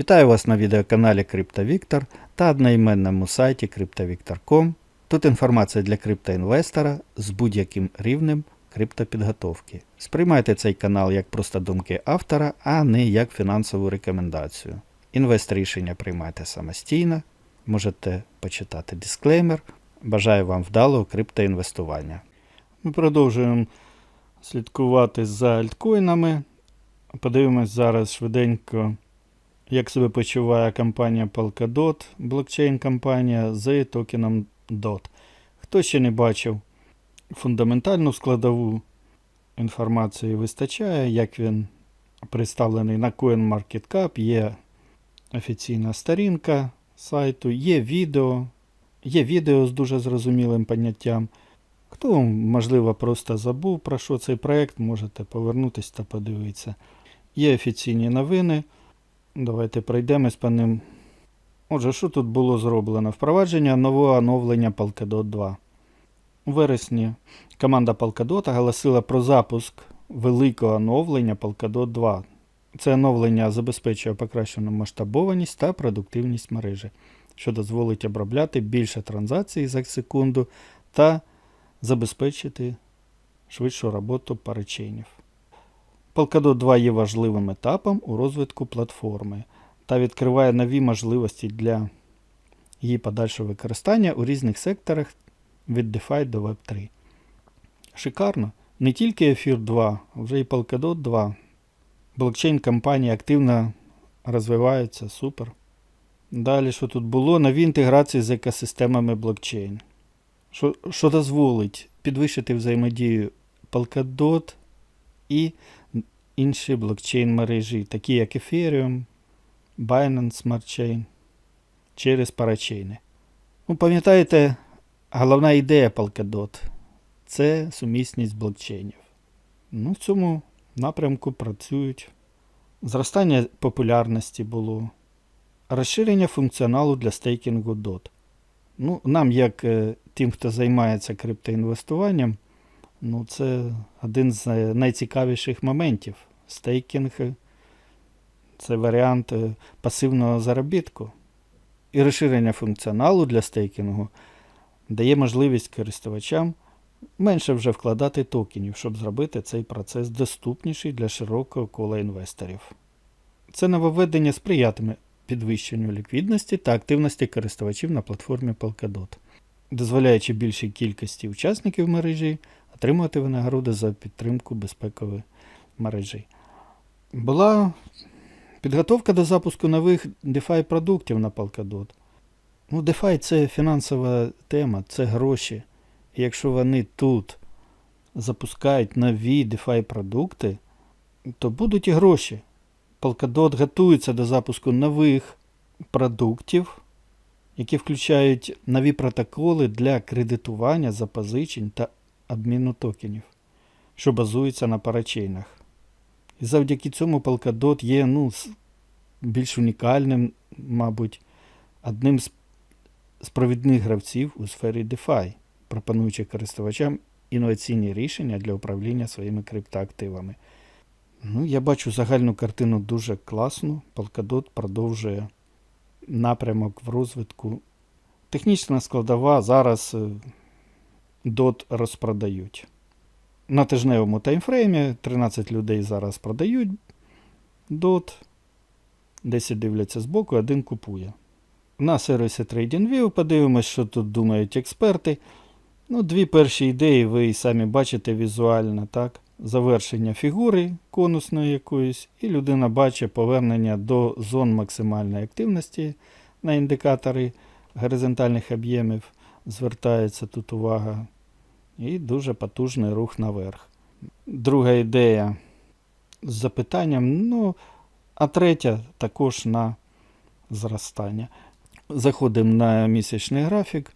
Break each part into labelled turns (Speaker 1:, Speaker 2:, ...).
Speaker 1: Вітаю вас на відеоканалі CryptoVictor та одноіменному сайті CryptoVictor.com. Тут інформація для криптоінвестора з будь-яким рівнем криптопідготовки. Сприймайте цей канал як просто думки автора, а не як фінансову рекомендацію. Інвест рішення приймайте самостійно, можете почитати дисклеймер. Бажаю вам вдалого криптоінвестування. Ми продовжуємо слідкувати за альткоїнами. Подивимось зараз швиденько, як себе почуває компанія Polkadot, блокчейн-компанія з токеном DOT. Хто ще не бачив фундаментальну складову інформації вистачає, як він представлений на CoinMarketCap, є офіційна сторінка сайту, є відео, є відео з дуже зрозумілим поняттям. Хто, можливо, просто забув про що цей проект, можете повернутися та подивитися. Є офіційні новини. Давайте пройдемось по ним. Отже, що тут було зроблено? Впровадження нового оновлення Polkadot 2. У вересні команда Polkadot оголосила про запуск великого оновлення Polkadot 2. Це оновлення забезпечує покращену масштабованість та продуктивність мережі, що дозволить обробляти більше транзакцій за секунду та забезпечити швидшу роботу парачейнів. Polkadot 2 є важливим етапом у розвитку платформи та відкриває нові можливості для її подальшого використання у різних секторах від DeFi до Web3. Шикарно! Не тільки Ефір 2, а вже і Polkadot 2. Блокчейн компанії активно розвиваються, супер. Далі, що тут було? Нові інтеграції з екосистемами блокчейн. Що, що дозволить підвищити взаємодію Polkadot і інші блокчейн мережі, такі як Ethereum, Binance Smart Chain через парачейни. Ну, пам'ятаєте, головна ідея Polkadot – це сумісність блокчейнів. Ну, в цьому напрямку працюють. Зростання популярності було. Розширення функціоналу для стейкінгу DOT. Ну, нам, як е, тим, хто займається криптоінвестуванням, ну, це один з е, найцікавіших моментів. Стейкінг е, це варіант е, пасивного заробітку. І розширення функціоналу для стейкінгу дає можливість користувачам менше вже вкладати токенів, щоб зробити цей процес доступніший для широкого кола інвесторів. Це нововведення сприятиме підвищенню ліквідності та активності користувачів на платформі Polkadot, дозволяючи більшій кількості учасників мережі отримувати винагороди за підтримку безпекової мережі. Була підготовка до запуску нових DeFi продуктів на Polkadot. Ну, DeFi це фінансова тема, це гроші. І якщо вони тут запускають нові DeFi продукти, то будуть і гроші. Polkadot готується до запуску нових продуктів, які включають нові протоколи для кредитування, запозичень та обміну токенів, що базуються на парачейнах. І завдяки цьому Polkadot є ну, більш унікальним, мабуть, одним з з провідних гравців у сфері DeFi, пропонуючи користувачам інноваційні рішення для управління своїми криптоактивами. Ну, я бачу загальну картину дуже класну. Polkadot продовжує напрямок в розвитку. Технічна складова зараз е, DOT розпродають. На тижневому таймфреймі 13 людей зараз продають DOT, 10 дивляться збоку, один купує. На сервісі TradingView подивимось, що тут думають експерти. Ну, дві перші ідеї ви і самі бачите візуально, так? Завершення фігури конусної якоїсь, і людина бачить повернення до зон максимальної активності на індикатори горизонтальних об'ємів. Звертається тут увага. І дуже потужний рух наверх. Друга ідея з запитанням. Ну, а третя також на зростання. Заходимо на місячний графік.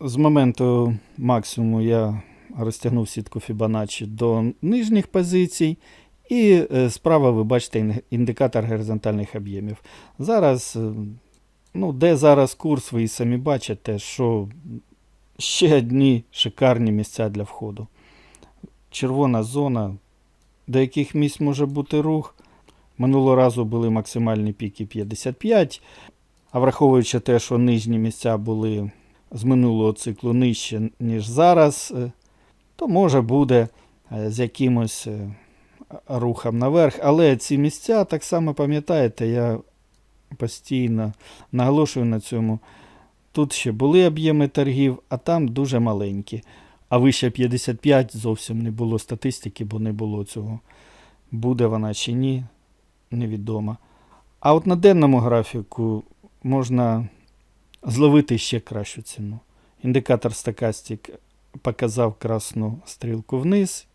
Speaker 1: З моменту максимуму я розтягнув сітку Fibonacci до нижніх позицій. І е, справа ви бачите індикатор горизонтальних об'ємів. Зараз, е, ну, де зараз курс, ви і самі бачите, що ще одні шикарні місця для входу. Червона зона, до яких місць може бути рух, Минулого разу були максимальні піки 55, а враховуючи те, що нижні місця були з минулого циклу нижче, ніж зараз, е, то може буде е, з якимось е, рухом наверх. Але ці місця, так само пам'ятаєте, я постійно наголошую на цьому. Тут ще були об'єми торгів, а там дуже маленькі. А вище 55 зовсім не було статистики, бо не було цього. Буде вона чи ні, невідомо. А от на денному графіку можна зловити ще кращу ціну. Індикатор стокастик показав красну стрілку вниз,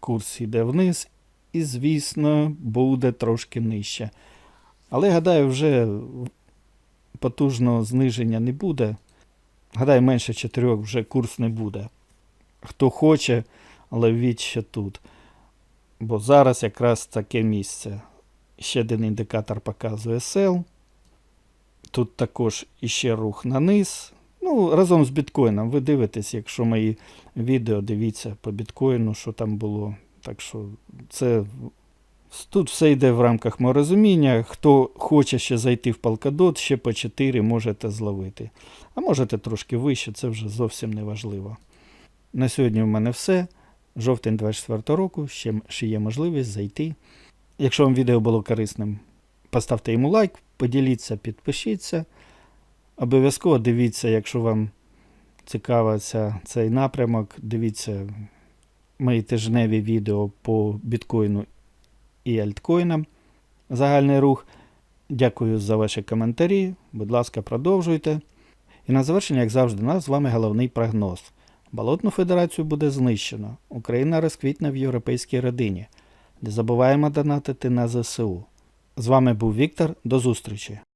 Speaker 1: курс йде вниз, і, звісно, буде трошки нижче. Але гадаю, вже потужного зниження не буде. Гадаю, менше 4 вже курс не буде. Хто хоче, але ввіть ще тут. Бо зараз якраз таке місце. Ще один індикатор показує сел. Тут також іще рух на низ. Ну, разом з біткоїном. Ви дивитесь, якщо мої відео, дивіться по біткоїну, що там було. Так що це тут все йде в рамках мого розуміння. Хто хоче ще зайти в Polkadot, ще по 4 можете зловити. А можете трошки вище, це вже зовсім не важливо. На сьогодні в мене все. Жовтень 24 року, ще, ще є можливість зайти. Якщо вам відео було корисним, поставте йому лайк, поділіться, підпишіться. Обов'язково дивіться, якщо вам цікаво цей напрямок, дивіться мої тижневі відео по біткоїну і альткоїнам. Загальний рух. Дякую за ваші коментарі. Будь ласка, продовжуйте. І на завершення, як завжди, у нас з вами головний прогноз. Болотну федерацію буде знищено. Україна розквітне в європейській родині. Не забуваємо донатити на ЗСУ. З вами був Віктор. До зустрічі!